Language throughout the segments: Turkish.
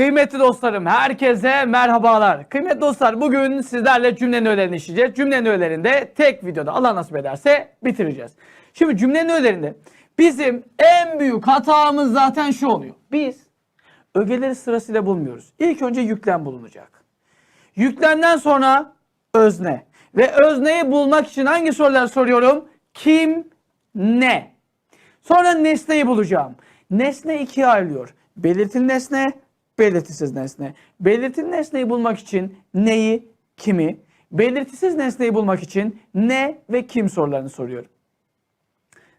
Kıymetli dostlarım, herkese merhabalar. Kıymetli dostlar, bugün sizlerle cümlenin öğelerini işleyeceğiz. Cümlenin öğelerinde tek videoda Allah nasip ederse bitireceğiz. Şimdi cümlenin öğelerinde bizim en büyük hatamız zaten şu oluyor. Biz ögeleri sırasıyla bulmuyoruz. İlk önce yüklem bulunacak. Yüklemden sonra özne. Ve özneyi bulmak için hangi sorular soruyorum? Kim, ne? Sonra nesneyi bulacağım. Nesne ikiye ayrılıyor. Belirtili nesne, belirtisiz nesne. Belirtili nesneyi bulmak için neyi, kimi, belirtisiz nesneyi bulmak için ne ve kim sorularını soruyorum.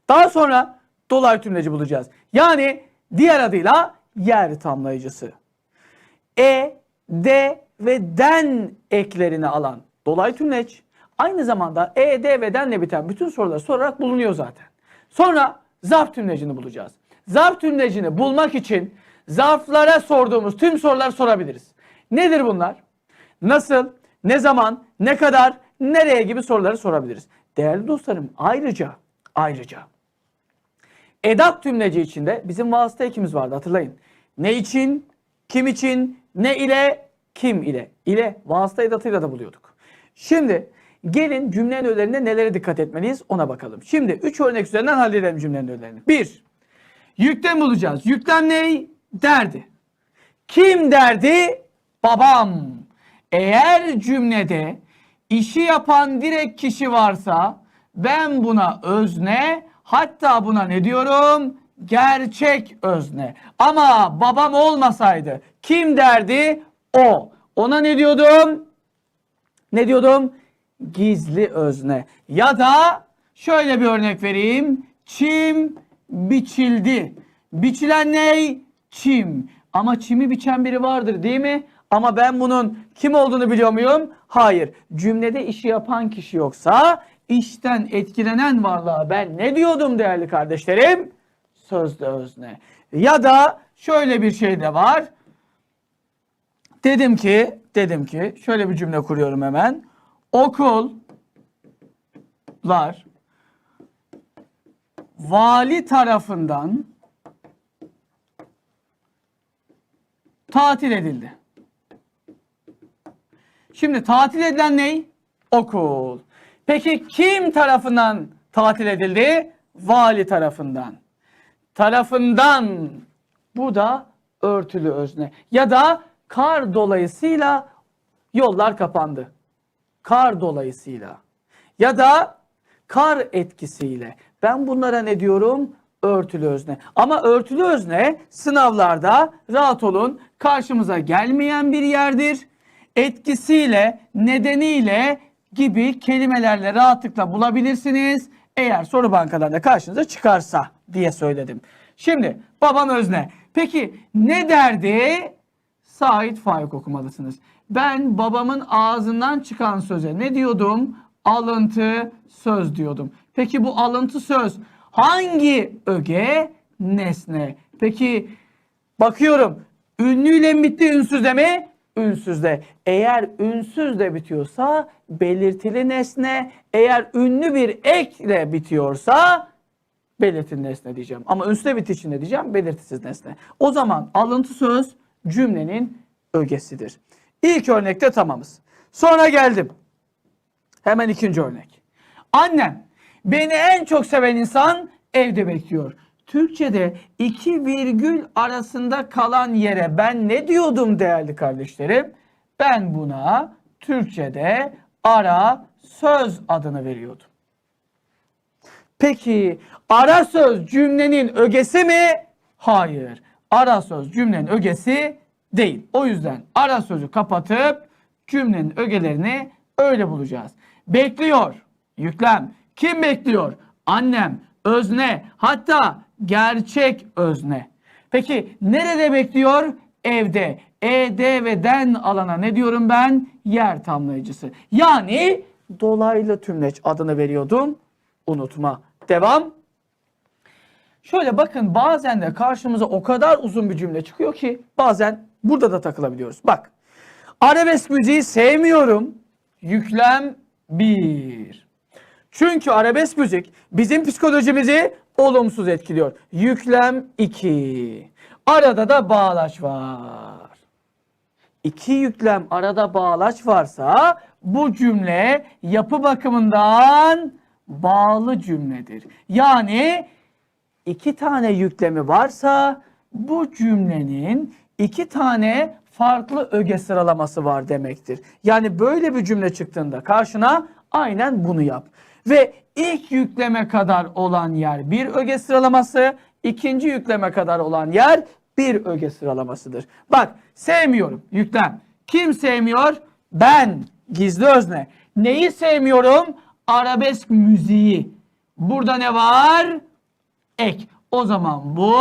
Daha sonra dolaylı tümleci bulacağız. Yani diğer adıyla yer tamlayıcısı. E, D ve den eklerini alan dolaylı tümleç aynı zamanda E, D ve denle biten bütün soruları sorarak bulunuyor zaten. Sonra zarf tümlecini bulacağız. Zarf tümlecini bulmak için zarflara sorduğumuz tüm soruları sorabiliriz. Nedir bunlar? Nasıl, ne zaman, ne kadar, nereye gibi soruları sorabiliriz. Değerli dostlarım ayrıca, ayrıca edat tümleci içinde bizim vasıta ekimiz vardı hatırlayın. Ne için, kim için, ne ile, kim ile. ile vasıta edatıyla da buluyorduk. Şimdi gelin cümlenin öğelerinde nelere dikkat etmeliyiz ona bakalım. Şimdi 3 örnek üzerinden halledelim cümlenin öğelerini. 1. Yüklem bulacağız. Yüklem ne? Derdi. Kim derdi? Babam. Eğer cümlede işi yapan direkt kişi varsa ben buna özne hatta buna ne diyorum? Gerçek özne. Ama babam olmasaydı kim derdi? O. Ona ne diyordum? Ne diyordum? Gizli özne. Ya da şöyle bir örnek vereyim. Çim biçildi. Biçilen ney? Çim. Ama çimi biçen biri vardır değil mi? Ama ben bunun kim olduğunu biliyor muyum? Hayır. Cümlede işi yapan kişi yoksa işten etkilenen varlığa ben ne diyordum değerli kardeşlerim? Sözde özne. Ya da şöyle bir şey de var. Dedim ki, dedim ki şöyle bir cümle kuruyorum hemen. Okullar vali tarafından tatil edildi. Şimdi tatil edilen ney? Okul. Peki kim tarafından tatil edildi? Vali tarafından. Tarafından. Bu da örtülü özne. Ya da kar dolayısıyla yollar kapandı. Kar dolayısıyla. Ya da kar etkisiyle. Ben bunlara ne diyorum? Örtülü özne. Ama örtülü özne sınavlarda rahat olun karşımıza gelmeyen bir yerdir. Etkisiyle, nedeniyle gibi kelimelerle rahatlıkla bulabilirsiniz. Eğer soru bankalarında karşınıza çıkarsa diye söyledim. Şimdi babam özne. Peki ne derdi? Sait Faik okumalısınız. Ben babamın ağzından çıkan söze ne diyordum? Alıntı söz diyordum. Peki bu alıntı söz hangi öge? Nesne. Peki bakıyorum ünlüyle mi bitti ünsüzle mi? Ünsüzle. Eğer ünsüzle bitiyorsa belirtili nesne. Eğer ünlü bir ekle bitiyorsa belirtili nesne diyeceğim. Ama ünsüzle bitişinde diyeceğim belirtisiz nesne. O zaman alıntı söz cümlenin ögesidir. İlk örnekte tamamız. Sonra geldim. Hemen ikinci örnek. Annem beni en çok seven insan evde bekliyor. Türkçe'de iki virgül arasında kalan yere ben ne diyordum değerli kardeşlerim? Ben buna Türkçe'de ara söz adını veriyordum. Peki ara söz cümlenin ögesi mi? Hayır. Ara söz cümlenin ögesi değil. O yüzden ara sözü kapatıp cümlenin ögelerini öyle bulacağız. Bekliyor. Yüklem. Kim bekliyor? Annem. Özne. Hatta gerçek özne. Peki nerede bekliyor? Evde. E, D ve den alana ne diyorum ben? Yer tamlayıcısı. Yani dolaylı tümleç adını veriyordum. Unutma. Devam. Şöyle bakın bazen de karşımıza o kadar uzun bir cümle çıkıyor ki bazen burada da takılabiliyoruz. Bak. Arabesk müziği sevmiyorum. Yüklem 1. Çünkü arabesk müzik bizim psikolojimizi olumsuz etkiliyor. Yüklem 2. Arada da bağlaç var. iki yüklem arada bağlaç varsa bu cümle yapı bakımından bağlı cümledir. Yani iki tane yüklemi varsa bu cümlenin iki tane farklı öge sıralaması var demektir. Yani böyle bir cümle çıktığında karşına aynen bunu yap. Ve ilk yükleme kadar olan yer bir öge sıralaması, ikinci yükleme kadar olan yer bir öge sıralamasıdır. Bak sevmiyorum yüklem. Kim sevmiyor? Ben. Gizli özne. Neyi sevmiyorum? Arabesk müziği. Burada ne var? Ek. O zaman bu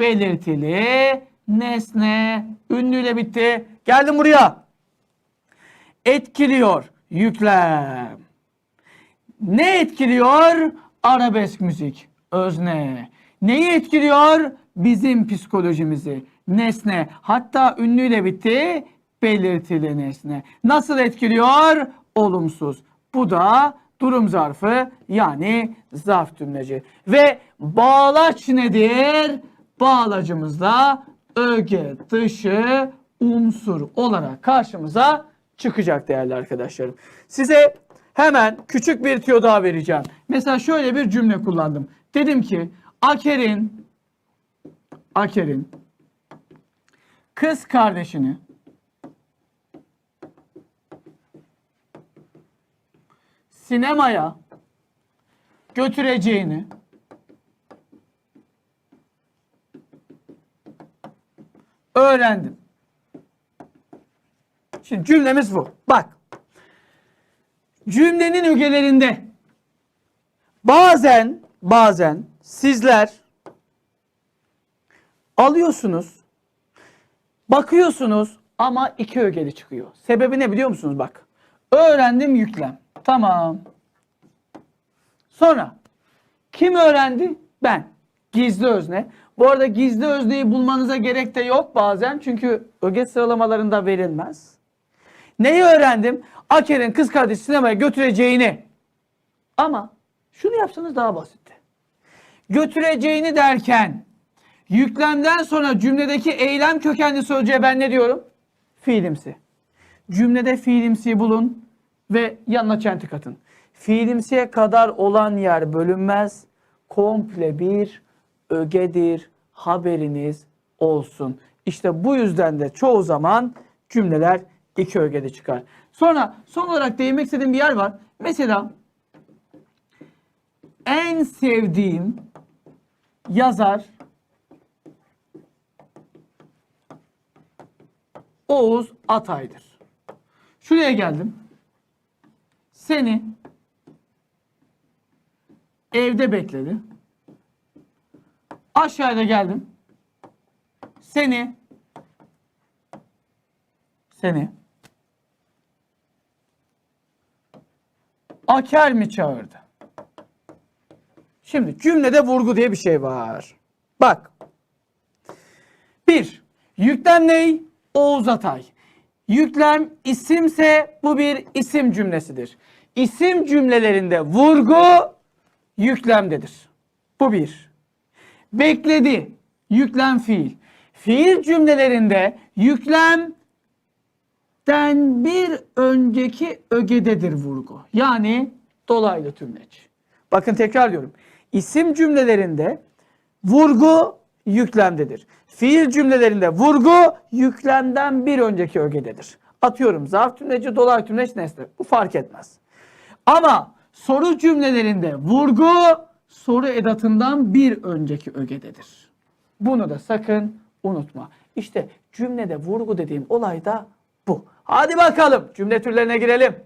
belirtili nesne ünlüyle bitti. Geldim buraya. Etkiliyor yüklem. Ne etkiliyor? Arabesk müzik. Özne. Neyi etkiliyor? Bizim psikolojimizi. Nesne. Hatta ünlüyle bitti. Belirtili nesne. Nasıl etkiliyor? Olumsuz. Bu da durum zarfı yani zarf tümleci. Ve bağlaç nedir? Bağlacımız da öge dışı unsur olarak karşımıza çıkacak değerli arkadaşlarım. Size hemen küçük bir tüyo daha vereceğim. Mesela şöyle bir cümle kullandım. Dedim ki Aker'in Aker'in kız kardeşini sinemaya götüreceğini öğrendim. Şimdi cümlemiz bu. Bak. Cümlenin ögelerinde bazen bazen sizler alıyorsunuz, bakıyorsunuz ama iki ögeli çıkıyor. Sebebi ne biliyor musunuz bak. Öğrendim yüklem. Tamam. Sonra kim öğrendi? Ben. Gizli özne. Bu arada gizli özneyi bulmanıza gerek de yok bazen. Çünkü öge sıralamalarında verilmez. Neyi öğrendim? Aker'in kız kardeşi sinemaya götüreceğini. Ama şunu yapsanız daha basitti. Götüreceğini derken yüklemden sonra cümledeki eylem kökenli sözcüğe ben ne diyorum? Fiilimsi. Cümlede fiilimsiyi bulun ve yanına çentik atın. Fiilimsiye kadar olan yer bölünmez. Komple bir ögedir. Haberiniz olsun. İşte bu yüzden de çoğu zaman cümleler iki ögede çıkar. Sonra son olarak değinmek istediğim bir yer var. Mesela en sevdiğim yazar Oğuz Atay'dır. Şuraya geldim. Seni evde bekledi. Aşağıda geldim. Seni seni Aker mi çağırdı? Şimdi cümlede vurgu diye bir şey var. Bak. Bir, yüklem ney? Oğuz Atay. Yüklem isimse bu bir isim cümlesidir. İsim cümlelerinde vurgu yüklemdedir. Bu bir. Bekledi. Yüklem fiil. Fiil cümlelerinde yüklem den bir önceki ögededir vurgu. Yani dolaylı tümleç. Bakın tekrar diyorum. İsim cümlelerinde vurgu yüklemdedir. Fiil cümlelerinde vurgu yüklemden bir önceki ögededir. Atıyorum zarf tümleci, dolaylı tümleç, nesne. Bu fark etmez. Ama soru cümlelerinde vurgu soru edatından bir önceki ögededir. Bunu da sakın unutma. İşte cümlede vurgu dediğim olay da bu. Hadi bakalım cümle türlerine girelim.